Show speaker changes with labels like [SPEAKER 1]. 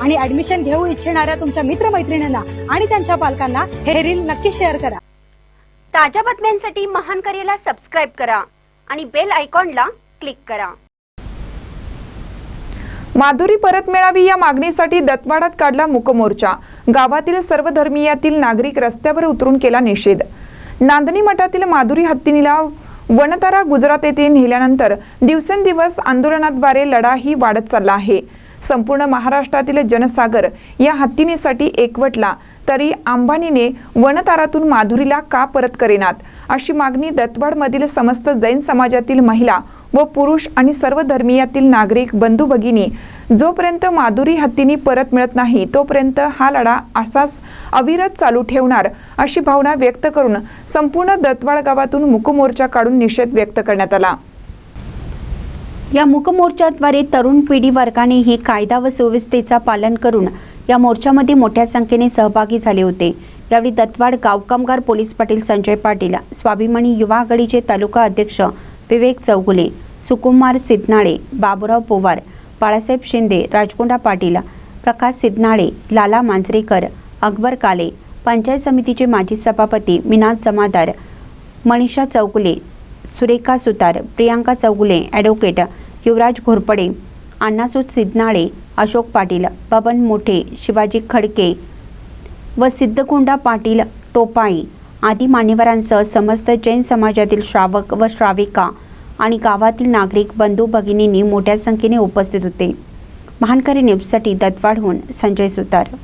[SPEAKER 1] आणि ऍडमिशन घेऊ इच्छिणाऱ्या तुमच्या मित्रमैत्रिणींना आणि त्यांच्या पालकांना हे रील नक्की शेअर करा.
[SPEAKER 2] ताज्या बातम्यांसाठी महान करेला सबस्क्राईब करा आणि बेल आयकॉनला क्लिक करा.
[SPEAKER 3] माधुरी परत मिळावी या मागणीसाठी दत्तवाडात काढला मूकमोर्चा. गावातील सर्व धर्मीयातील नागरिक रस्त्यावर उतरून केला निषेध. नांदणी मठातील माधुरी हत्तीनीला वनतारा गुजरात येथे नेल्यानंतर दिवसेंदिवस आंदोलनाद्वारे लढाही वाढत चालला आहे. संपूर्ण महाराष्ट्रातील जनसागर या हत्तीनेसाठी एकवटला तरी अंबानीने वनतारातून माधुरीला का परत करेनात? अशी मागणी दत्तवाडमधील समस्त जैन समाजातील महिला व पुरुष आणि सर्व धर्मीयातील नागरिक बंधू भगिनी जोपर्यंत माधुरी हत्तीनी परत मिळत नाही तोपर्यंत हा लढा असाच अविरत चालू ठेवणार अशी भावना व्यक्त करून संपूर्ण दत्तवाड गावातून मुकमोर्चा काढून निषेध व्यक्त करण्यात आला.
[SPEAKER 2] या मुकमोर्चाद्वारे तरुण पिढी वर्गानेही कायदा व सुव्यवस्थेचा पालन करून या मोर्चामध्ये मोठ्या संख्येने सहभागी झाले होते. यावेळी दत्तवाड गाव कामगार पोलीस पाटील संजय पाटील स्वाभिमानी युवा आघाडीचे तालुका अध्यक्ष विवेक चौगुले सुकुमार सिद्धनाळे बाबुराव पोवार बाळासाहेब शिंदे राजकोंडा पाटील प्रकाश सिद्धनाळे लाला मांजरेकर अकबर काले पंचायत समितीचे माजी सभापती मिनाज जमादार मनीषा चौगुले सुरेखा सुतार प्रियांका चौगुले ॲडव्होकेट युवराज घोरपडे अण्णासूत सिद्धनाळे अशोक पाटील बबन मोठे शिवाजी खडके व सिद्धकोंडा पाटील टोपाई आदी मान्यवरांसह समस्त जैन समाजातील श्रावक व श्राविका आणि गावातील नागरिक बंधू भगिनींनी मोठ्या संख्येने उपस्थित होते. महानकरी न्यूजसाठी दत्तवाडहून संजय सुतार.